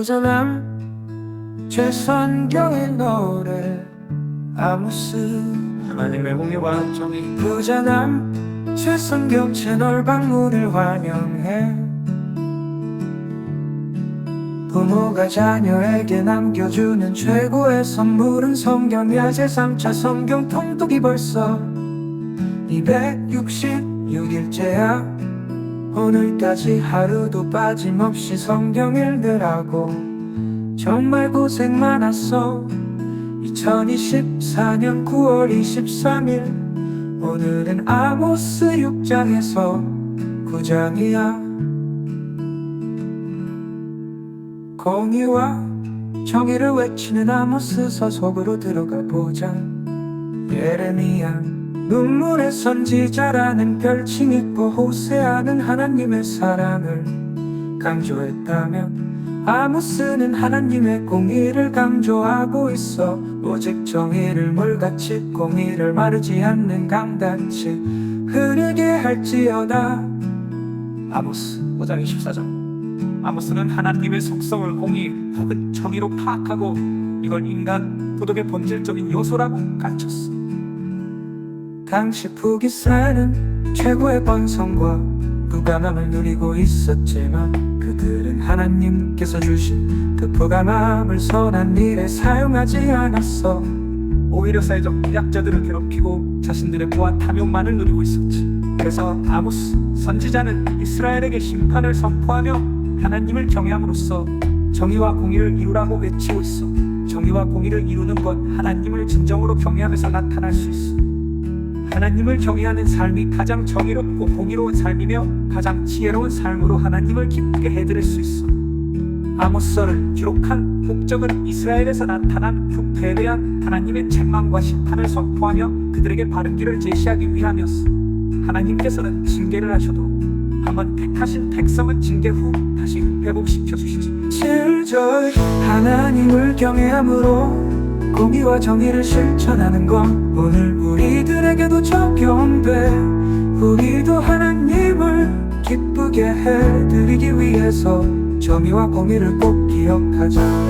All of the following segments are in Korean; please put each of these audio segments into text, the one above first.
부전함 최선경의 노래 아무스. 하나님의 공의와 정의 부전함 최선경 채널 방문을 환영해. 부모가 자녀에게 남겨주는 최고의 선물은 성경이야 제3차 성경 통독이 벌써 266일째야 오늘까지 하루도 빠짐없이 성경 읽느라고 정말 고생 많았어. 2024년 9월 23일 오늘은 아모스 6장에서 9장이야. 공의와 정의를 외치는 아모스서 속으로 들어가 보자. 예레미야 눈물의 선지자라는 별칭 있고 호세아는 하나님의 사랑을 강조했다면 아모스는 하나님의 공의를 강조하고 있어 오직 정의를 물같이 공의를 마르지 않는 강같이 흐르게 할지어다. 아모스 5장 24절. 아모스는 하나님의 속성을 공의 혹은 정의로 파악하고 이걸 인간 도덕의 본질적인 요소라고 가르쳤어 당시 북이스라엘은 최고의 번성과 부강함을 누리고 있었지만 그들은 하나님께서 주신 그 부강함을 선한 일에 사용하지 않았어. 오히려 사회적 약자들을 괴롭히고 자신들의 부와 탐욕만을 누리고 있었지. 그래서 아모스 선지자는 이스라엘에게 심판을 선포하며 하나님을 경외함으로써 정의와 공의를 이루라고 외치고 있어. 정의와 공의를 이루는 건 하나님을 진정으로 경외하면서 나타날 수 있어 하나님을 경외하는 삶이 가장 정의롭고 공의로운 삶이며 가장 지혜로운 삶으로 하나님을 기쁘게 해드릴 수 있어. 아모스서를 기록한 목적은 이스라엘에서 나타난 흉패에 대한 하나님의 책망과 심판을 선포하며 그들에게 바른 길을 제시하기 위함이었어. 하나님께서는 징계를 하셔도 한번 택하신 백성은 징계 후 다시 회복시켜 주시지. 7절 하나님을 경외함으로 공의와 정의를 실천하는 건 오늘 우리들에게도 적용돼. 우리도 하나님을 기쁘게 해드리기 위해서 정의와 공의를 꼭 기억하자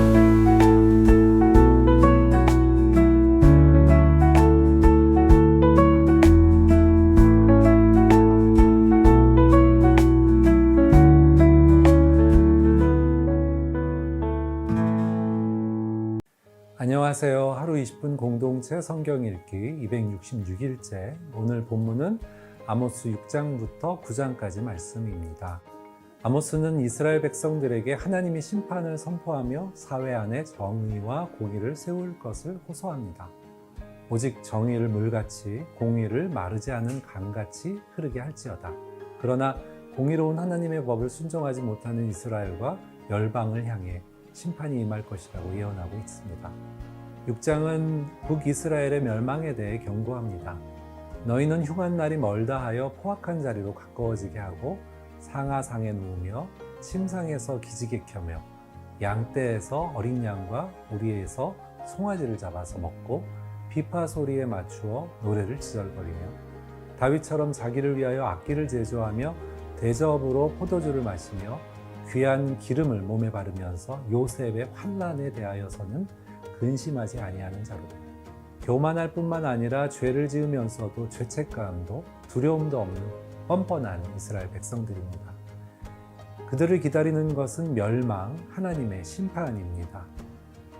공동체 성경 읽기 266일째. 오늘 본문은 아모스 6장부터 9장까지 말씀입니다. 아모스는 이스라엘 백성들에게 하나님이 심판을 선포하며 사회 안에 정의와 공의를 세울 것을 호소합니다. 오직 정의를 물같이 공의를 마르지 않은 강같이 흐르게 할지어다. 그러나 공의로운 하나님의 법을 순종하지 못하는 이스라엘과 열방을 향해 심판이 임할 것이라고 예언하고 있습니다. 6장은 북이스라엘의 멸망에 대해 경고합니다. 너희는 흉한 날이 멀다 하여 포악한 자리로 가까워지게 하고 상하상에 누우며 침상에서 기지개 켜며 양떼에서 어린 양과 우리에서 송아지를 잡아서 먹고 비파 소리에 맞추어 노래를 지절거리며 다윗처럼 자기를 위하여 악기를 제조하며 대접으로 포도주를 마시며 귀한 기름을 몸에 바르면서 요셉의 환란에 대하여서는 근심하지 아니하는 자로다. 교만할 뿐만 아니라 죄를 지으면서도 죄책감도 두려움도 없는 뻔뻔한 이스라엘 백성들입니다. 그들을 기다리는 것은 멸망, 하나님의 심판입니다.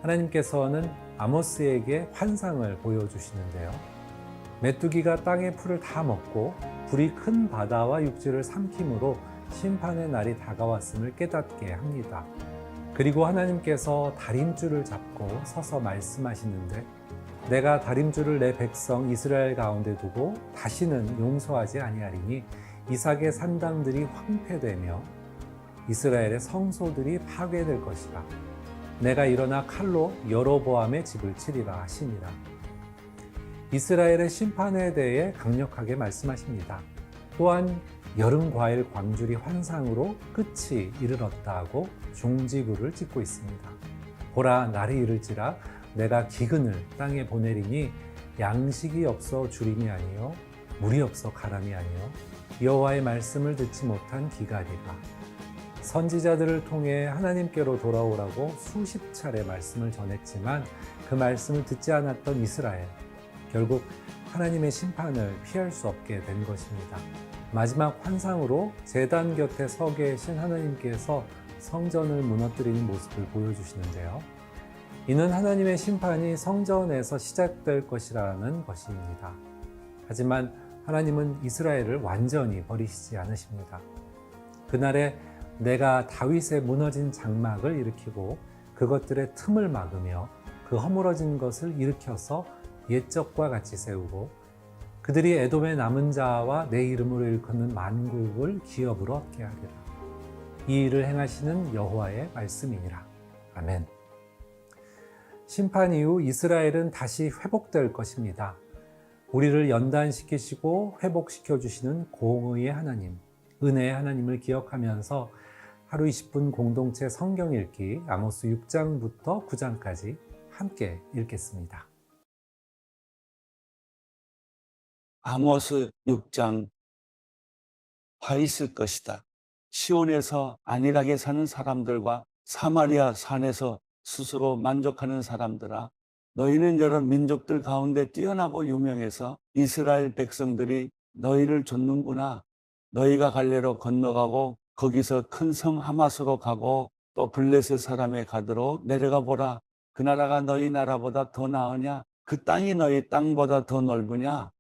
하나님께서는 아모스에게 환상을 보여주시는데요. 메뚜기가 땅의 풀을 다 먹고 불이 큰 바다와 육지를 삼킴으로 심판의 날이 다가왔음을 깨닫게 합니다. 그리고 하나님께서 다림줄을 잡고 서서 말씀하시는데 내가 다림줄을 내 백성 이스라엘 가운데 두고 다시는 용서하지 아니하리니 이삭의 산당들이 황폐되며 이스라엘의 성소들이 파괴될 것이라 내가 일어나 칼로 여로보암의 집을 치리라 하시니라 이스라엘의 심판에 대해 강력하게 말씀하십니다. 또한 여름 과일 광줄이 환상으로 끝이 이르렀다고 종지부를 찍고 있습니다. 보라 날이 이를지라 내가 기근을 땅에 보내리니 양식이 없어 주림이 아니요 물이 없어 가람이 아니요 여호와의 말씀을 듣지 못한 기갈이라 선지자들을 통해 하나님께로 돌아오라고 수십 차례 말씀을 전했지만 그 말씀을 듣지 않았던 이스라엘. 결국 하나님의 심판을 피할 수 없게 된 것입니다. 마지막 환상으로 재단 곁에 서 계신 하나님께서 성전을 무너뜨리는 모습을 보여주시는데요. 이는 하나님의 심판이 성전에서 시작될 것이라는 것입니다. 하지만 하나님은 이스라엘을 완전히 버리시지 않으십니다. 그날에 내가 다윗의 무너진 장막을 일으키고 그것들의 틈을 막으며 그 허물어진 것을 일으켜서 옛적과 같이 세우고 그들이 에돔의 남은 자와 내 이름으로 일컫는 만국을 기업으로 얻게 하리라. 이 일을 행하시는 여호와의 말씀이니라. 아멘. 심판 이후 이스라엘은 다시 회복될 것입니다. 우리를 연단시키시고 회복시켜 주시는 공의의 하나님, 은혜의 하나님을 기억하면서 하루 20분 공동체 성경 읽기 아모스 6장부터 9장까지 함께 읽겠습니다. 아모스 6장 화 있을 것이다. 시온에서 안일하게 사는 사람들과 사마리아 산에서 스스로 만족하는 사람들아 너희는 여러 민족들 가운데 뛰어나고 유명해서 이스라엘 백성들이 너희를 좇는구나. 너희가 갈래로 건너가고 거기서 큰 성 하마스로 가고 또 블레셋 사람의 가드로 내려가 보라. 그 나라가 너희 나라보다 더 나으냐? 그 땅이 너희 땅보다 더 넓으냐?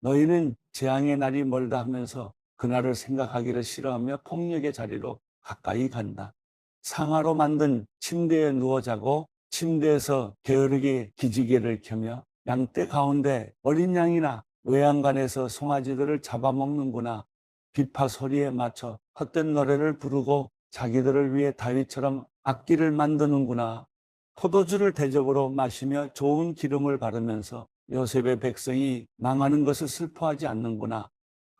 너희는 재앙의 날이 멀다 하면서 그날을 생각하기를 싫어하며 폭력의 자리로 가까이 간다. 상하로 만든 침대에 누워 자고 침대에서 게으르게 기지개를 켜며 양떼 가운데 어린 양이나 외양간에서 송아지들을 잡아먹는구나. 비파 소리에 맞춰 헛된 노래를 부르고 자기들을 위해 다윗처럼 악기를 만드는구나. 포도주를 대접으로 마시며 좋은 기름을 바르면서 요셉의 백성이 망하는 것을 슬퍼하지 않는구나.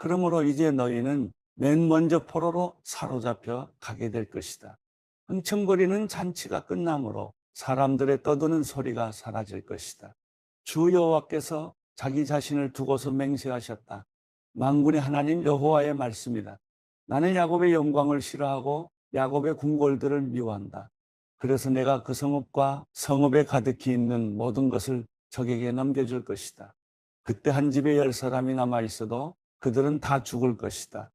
그러므로 이제 너희는 맨 먼저 포로로 사로잡혀 가게 될 것이다. 흥청거리는 잔치가 끝나므로 사람들의 떠드는 소리가 사라질 것이다. 주 여호와께서 자기 자신을 두고서 맹세하셨다. 만군의 하나님 여호와의 말씀이다. 나는 야곱의 영광을 싫어하고 야곱의 궁궐들을 미워한다. 그래서 내가 그 성읍과 성읍에 가득히 있는 모든 것을 적에게 넘겨줄 것이다. 그때 한 집에 열 사람이 남아 있어도 그들은 다 죽을 것이다.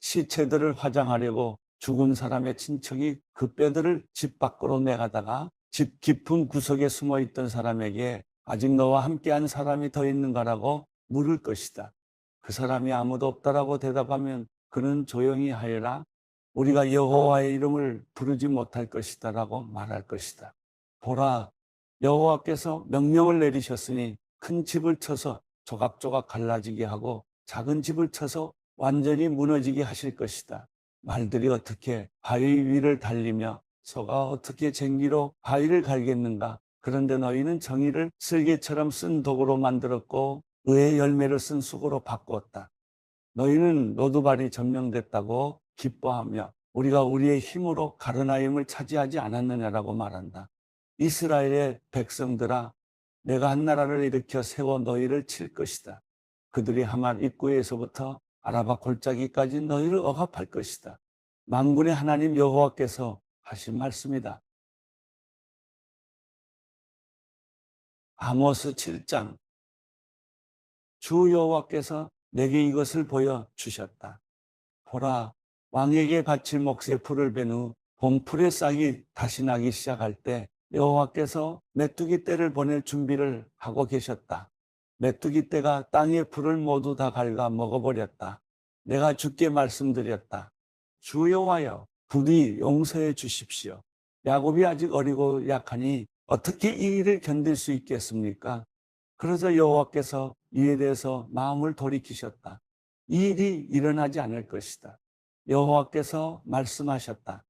시체들을 화장하려고 죽은 사람의 친척이 그 뼈들을 집 밖으로 내가다가 집 깊은 구석에 숨어 있던 사람에게 아직 너와 함께한 사람이 더 있는가라고 물을 것이다. 그 사람이 아무도 없다라고 대답하면 그는 조용히 하여라. 우리가 여호와의 이름을 부르지 못할 것이다라고 말할 것이다. 보라, 여호와께서 명령을 내리셨으니 큰 집을 쳐서 조각조각 갈라지게 하고 작은 집을 쳐서 완전히 무너지게 하실 것이다. 말들이 어떻게 바위 위를 달리며 소가 어떻게 쟁기로 바위를 갈겠는가? 그런데 너희는 정의를 쓸개처럼 쓴 도구로 만들었고 의의 열매를 쓴 수고로 바꾸었다. 너희는 노두발이 점령됐다고 기뻐하며 우리가 우리의 힘으로 가르나임을 차지하지 않았느냐라고 말한다. 이스라엘의 백성들아 내가 한 나라를 일으켜 세워 너희를 칠 것이다. 그들이 하만 입구에서부터 아라바 골짜기까지 너희를 억압할 것이다. 만군의 하나님 여호와께서 하신 말씀이다. 아모스 7장 주 여호와께서 내게 이것을 보여 주셨다. 보라 왕에게 바칠 몫의 풀을 벤후 봄풀의 싹이 다시 나기 시작할 때 여호와께서 메뚜기 떼를 보낼 준비를 하고 계셨다. 메뚜기 떼가 땅의 풀을 모두 다 갉아 먹어버렸다. 내가 주께 말씀드렸다. 주 여호와여 부디 용서해 주십시오. 야곱이 아직 어리고 약하니 어떻게 이 일을 견딜 수 있겠습니까? 그러자 여호와께서 이에 대해서 마음을 돌이키셨다. 이 일이 일어나지 않을 것이다. 여호와께서 말씀하셨다.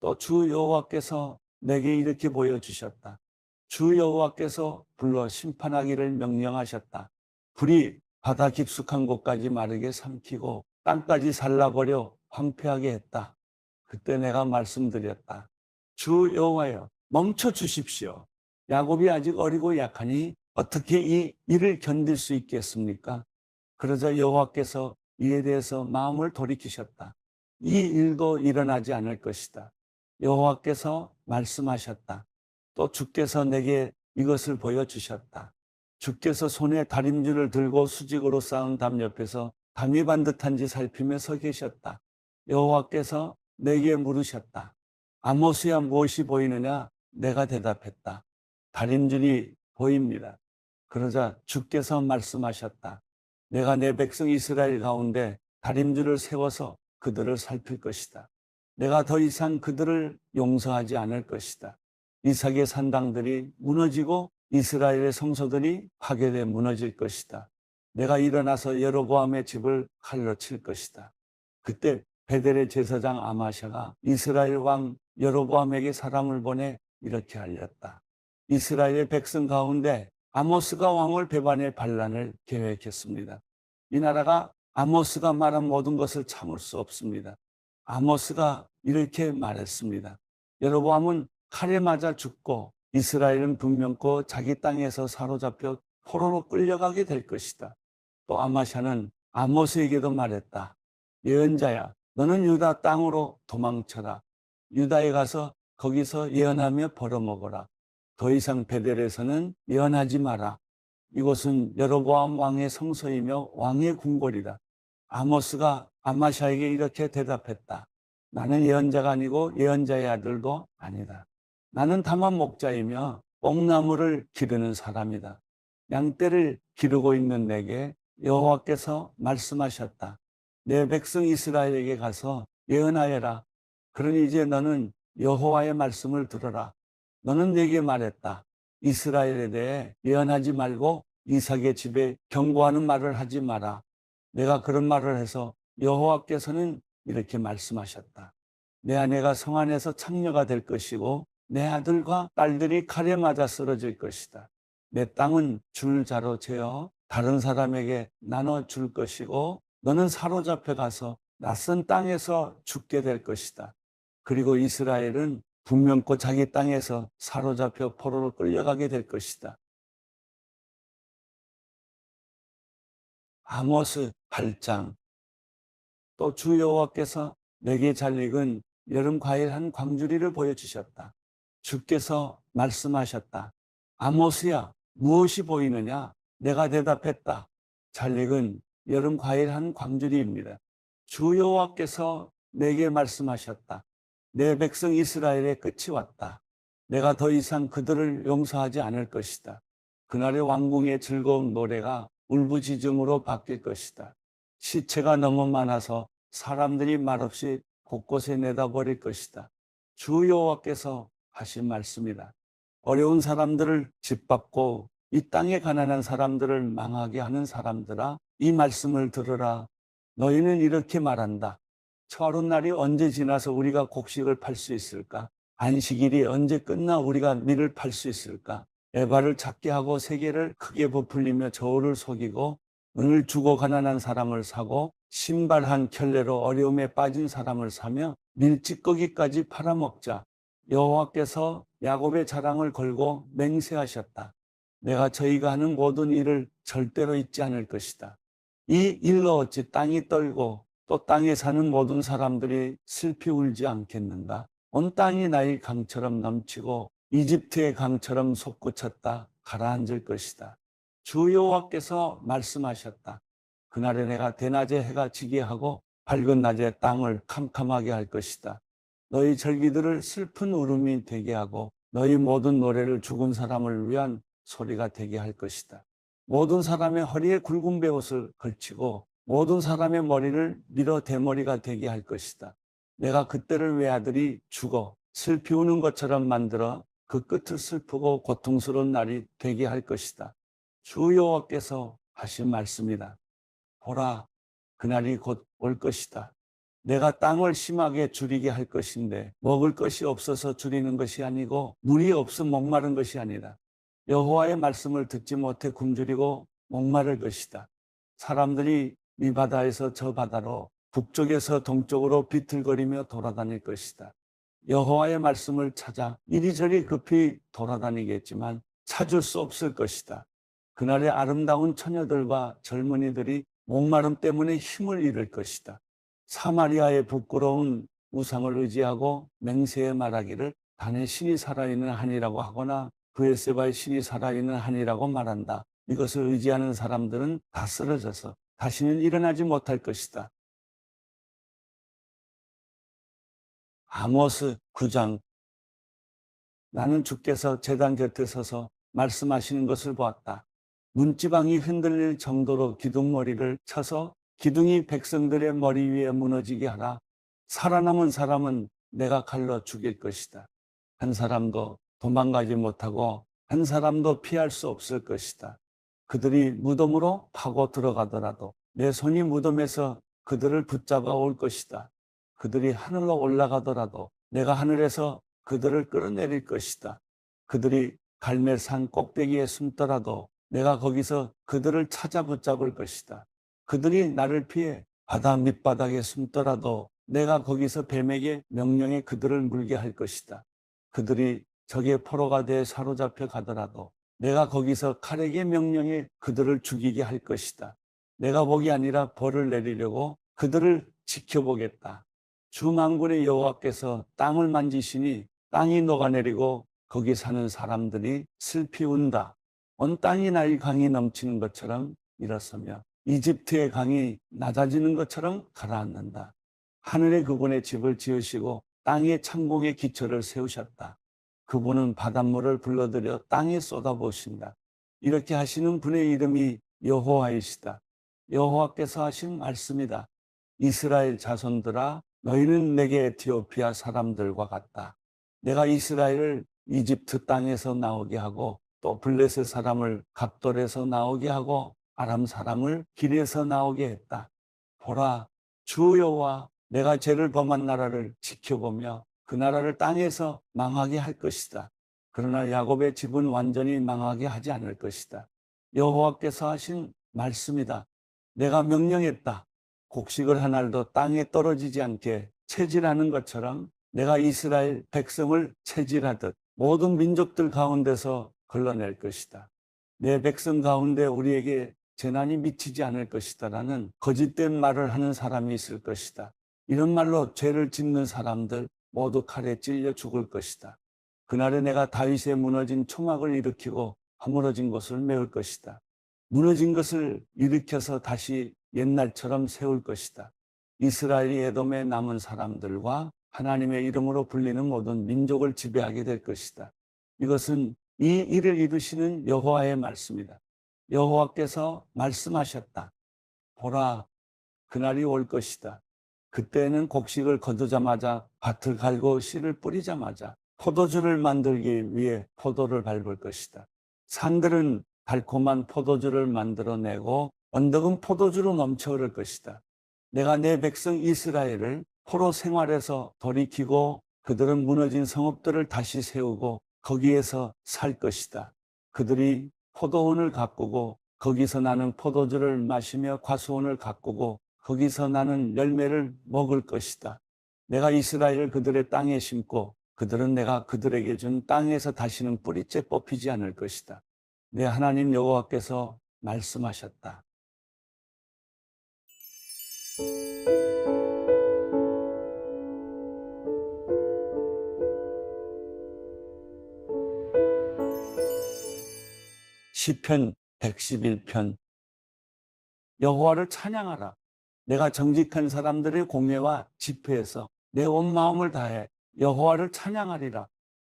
또 주 여호와께서 내게 이렇게 보여주셨다. 주 여호와께서 불러 심판하기를 명령하셨다. 불이 바다 깊숙한 곳까지 마르게 삼키고 땅까지 살라버려 황폐하게 했다. 그때 내가 말씀드렸다. 주 여호와여 멈춰 주십시오. 야곱이 아직 어리고 약하니 어떻게 이 일을 견딜 수 있겠습니까? 그러자 여호와께서 이에 대해서 마음을 돌이키셨다. 이 일도 일어나지 않을 것이다. 여호와께서 말씀하셨다. 또 주께서 내게 이것을 보여주셨다. 주께서 손에 다림줄을 들고 수직으로 쌓은 담 옆에서 담이 반듯한지 살피며 서 계셨다. 여호와께서 내게 물으셨다. 아모스야 무엇이 보이느냐? 내가 대답했다. 다림줄이 보입니다. 그러자 주께서 말씀하셨다. 내가 내 백성 이스라엘 가운데 다림줄을 세워서 그들을 살필 것이다. 내가 더 이상 그들을 용서하지 않을 것이다. 이삭의 산당들이 무너지고 이스라엘의 성소들이 파괴돼 무너질 것이다. 내가 일어나서 여로보암의 집을 칼로 칠 것이다. 그때 베델의 제사장 아마샤가 이스라엘 왕 여로보암에게 사람을 보내 이렇게 알렸다. 이스라엘 백성 가운데 아모스가 왕을 배반해 반란을 계획했습니다. 이 나라가 아모스가 말한 모든 것을 참을 수 없습니다. 아모스가 이렇게 말했습니다. 여로보암은 칼에 맞아 죽고 이스라엘은 분명코 자기 땅에서 사로잡혀 포로로 끌려가게 될 것이다. 또 아마샤는 아모스에게도 말했다. 예언자야, 너는 유다 땅으로 도망쳐라. 유다에 가서 거기서 예언하며 벌어먹어라. 더 이상 베델에서는 예언하지 마라. 이곳은 여로보암 왕의 성소이며 왕의 궁궐이다. 아모스가 아마샤에게 이렇게 대답했다. 나는 예언자가 아니고 예언자의 아들도 아니다. 나는 다만 목자이며 뽕나무를 기르는 사람이다. 양떼를 기르고 있는 내게 여호와께서 말씀하셨다. 내 백성 이스라엘에게 가서 예언하여라. 그러니 이제 너는 여호와의 말씀을 들어라. 너는 내게 말했다. 이스라엘에 대해 예언하지 말고 이삭의 집에 경고하는 말을 하지 마라. 내가 그런 말을 해서 여호와께서는 이렇게 말씀하셨다. 내 아내가 성 안에서 창녀가 될 것이고 내 아들과 딸들이 칼에 맞아 쓰러질 것이다. 내 땅은 줄 자로 재어 다른 사람에게 나눠 줄 것이고 너는 사로잡혀 가서 낯선 땅에서 죽게 될 것이다. 그리고 이스라엘은 분명코 자기 땅에서 사로잡혀 포로로 끌려가게 될 것이다. 아모스 8장 또 주 여호와께서 내게 잘 익은 여름 과일 한 광주리를 보여주셨다. 주께서 말씀하셨다. 아모스야 무엇이 보이느냐? 내가 대답했다. 잘 익은 여름 과일 한 광주리입니다. 주 여호와께서 내게 말씀하셨다. 내 백성 이스라엘의 끝이 왔다. 내가 더 이상 그들을 용서하지 않을 것이다. 그날의 왕궁의 즐거운 노래가 울부짖음으로 바뀔 것이다. 시체가 너무 많아서 사람들이 말없이 곳곳에 내다버릴 것이다. 주 여호와께서 하신 말씀이다. 어려운 사람들을 짓밟고 이 땅에 가난한 사람들을 망하게 하는 사람들아 이 말씀을 들으라. 너희는 이렇게 말한다. 철운 날이 언제 지나서 우리가 곡식을 팔 수 있을까? 안식일이 언제 끝나 우리가 밀을 팔 수 있을까? 에바를 작게 하고 세계를 크게 부풀리며 저울을 속이고 은을 주고 가난한 사람을 사고 신발 한 켤레로 어려움에 빠진 사람을 사며 밀찌꺼기까지 팔아먹자. 여호와께서 야곱의 자랑을 걸고 맹세하셨다. 내가 저희가 하는 모든 일을 절대로 잊지 않을 것이다. 이 일로 어찌 땅이 떨고 또 땅에 사는 모든 사람들이 슬피 울지 않겠는가? 온 땅이 나의 강처럼 넘치고 이집트의 강처럼 솟구쳤다 가라앉을 것이다. 주 여호와께서 말씀하셨다. 그날에 내가 대낮에 해가 지게 하고 밝은 낮에 땅을 캄캄하게 할 것이다. 너희 절기들을 슬픈 울음이 되게 하고 너희 모든 노래를 죽은 사람을 위한 소리가 되게 할 것이다. 모든 사람의 허리에 굵은 베옷을 걸치고 모든 사람의 머리를 밀어 대머리가 되게 할 것이다. 내가 그때를 외아들이 죽어 슬피 우는 것처럼 만들어 그 끝을 슬프고 고통스러운 날이 되게 할 것이다. 주 여호와께서 하신 말씀이다. 보라, 그날이 곧 올 것이다. 내가 땅을 심하게 줄이게 할 것인데 먹을 것이 없어서 줄이는 것이 아니고 물이 없어 목마른 것이 아니라 여호와의 말씀을 듣지 못해 굶주리고 목마를 것이다. 사람들이 이 바다에서 저 바다로 북쪽에서 동쪽으로 비틀거리며 돌아다닐 것이다. 여호와의 말씀을 찾아 이리저리 급히 돌아다니겠지만 찾을 수 없을 것이다. 그날의 아름다운 처녀들과 젊은이들이 목마름 때문에 힘을 잃을 것이다. 사마리아의 부끄러운 우상을 의지하고 맹세에 말하기를 단의 신이 살아있는 한이라고 하거나 브엘세바의 신이 살아있는 한이라고 말한다. 이것을 의지하는 사람들은 다 쓰러져서 다시는 일어나지 못할 것이다. 아모스 9장 나는 주께서 제단 곁에 서서 말씀하시는 것을 보았다. 문지방이 흔들릴 정도로 기둥머리를 쳐서 기둥이 백성들의 머리 위에 무너지게 하라. 살아남은 사람은 내가 칼로 죽일 것이다. 한 사람도 도망가지 못하고 한 사람도 피할 수 없을 것이다. 그들이 무덤으로 파고 들어가더라도 내 손이 무덤에서 그들을 붙잡아 올 것이다. 그들이 하늘로 올라가더라도 내가 하늘에서 그들을 끌어내릴 것이다. 그들이 갈멜산 꼭대기에 숨더라도 내가 거기서 그들을 찾아 붙잡을 것이다. 그들이 나를 피해 바다 밑바닥에 숨더라도 내가 거기서 뱀에게 명령해 그들을 물게 할 것이다. 그들이 적의 포로가 돼 사로잡혀 가더라도 내가 거기서 칼에게 명령해 그들을 죽이게 할 것이다. 내가 복이 아니라 벌을 내리려고 그들을 지켜보겠다. 주만군의 여호와께서 땅을 만지시니 땅이 녹아내리고 거기 사는 사람들이 슬피 운다. 온 땅이 나의 강이 넘치는 것처럼 일어서며 이집트의 강이 낮아지는 것처럼 가라앉는다. 하늘의 그분의 집을 지으시고 땅의 창공의 기초를 세우셨다. 그분은 바닷물을 불러들여 땅에 쏟아부으신다. 이렇게 하시는 분의 이름이 여호와이시다. 여호와께서 하신 말씀이다. 이스라엘 자손들아 너희는 내게 에티오피아 사람들과 같다. 내가 이스라엘을 이집트 땅에서 나오게 하고 또 블레셋 사람을 갑돌에서 나오게 하고 아람 사람을 길에서 나오게 했다. 보라 주 여호와 내가 죄를 범한 나라를 지켜보며 그 나라를 땅에서 망하게 할 것이다. 그러나 야곱의 집은 완전히 망하게 하지 않을 것이다. 여호와께서 하신 말씀이다. 내가 명령했다. 곡식을 하나도 땅에 떨어지지 않게 체질하는 것처럼 내가 이스라엘 백성을 체질하듯 모든 민족들 가운데서 걸러낼 것이다. 내 백성 가운데 우리에게 재난이 미치지 않을 것이다 라는 거짓된 말을 하는 사람이 있을 것이다. 이런 말로 죄를 짓는 사람들 모두 칼에 찔려 죽을 것이다. 그날에 내가 다윗의 무너진 초막을 일으키고 허물어진 곳을 메울 것이다. 무너진 것을 일으켜서 다시 옛날처럼 세울 것이다. 이스라엘이 에돔에 남은 사람들과 하나님의 이름으로 불리는 모든 민족을 지배하게 될 것이다. 이것은 이 일을 이루시는 여호와의 말씀이다. 여호와께서 말씀하셨다. 보라, 그날이 올 것이다. 그때는 곡식을 거두자마자 밭을 갈고 씨를 뿌리자마자 포도주를 만들기 위해 포도를 밟을 것이다. 산들은 달콤한 포도주를 만들어내고 언덕은 포도주로 넘쳐 흐를 것이다. 내가 내 백성 이스라엘을 포로 생활에서 돌이키고 그들은 무너진 성읍들을 다시 세우고 거기에서 살 것이다. 그들이 포도원을 가꾸고 거기서 나는 포도주를 마시며 과수원을 가꾸고 거기서 나는 열매를 먹을 것이다. 내가 이스라엘을 그들의 땅에 심고 그들은 내가 그들에게 준 땅에서 다시는 뿌리째 뽑히지 않을 것이다. 내 하나님 여호와께서 말씀하셨다. 시편 111편 여호와를 찬양하라. 내가 정직한 사람들의 공회와 집회에서 내 온 마음을 다해 여호와를 찬양하리라.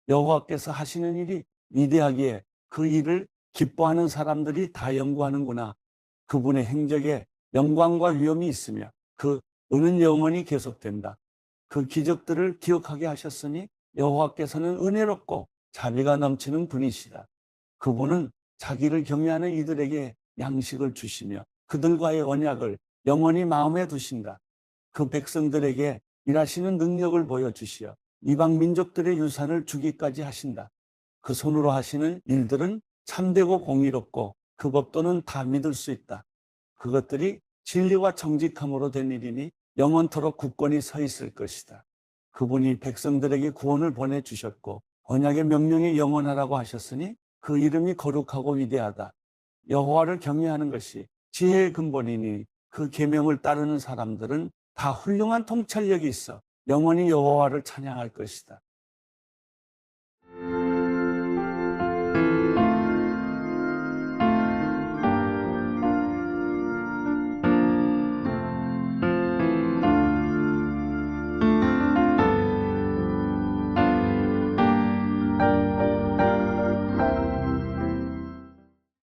여호와께서 하시는 일이 위대하기에 그 일을 기뻐하는 사람들이 다 연구하는구나. 그분의 행적에 영광과 위엄이 있으며 그 은은 영원히 계속된다. 그 기적들을 기억하게 하셨으니 여호와께서는 은혜롭고 자비가 넘치는 분이시다. 그분은 자기를 경외하는 이들에게 양식을 주시며 그들과의 언약을 영원히 마음에 두신다. 그 백성들에게 일하시는 능력을 보여주시어 이방 민족들의 유산을 주기까지 하신다. 그 손으로 하시는 일들은 참되고 공의롭고 그 법도는 다 믿을 수 있다. 그것들이 진리와 정직함으로 된 일이니 영원토록 굳건히 서 있을 것이다. 그분이 백성들에게 구원을 보내주셨고 언약의 명령이 영원하라고 하셨으니 그 이름이 거룩하고 위대하다. 여호와를 경외하는 것이 지혜의 근본이니 그 계명을 따르는 사람들은 다 훌륭한 통찰력이 있어 영원히 여호와를 찬양할 것이다.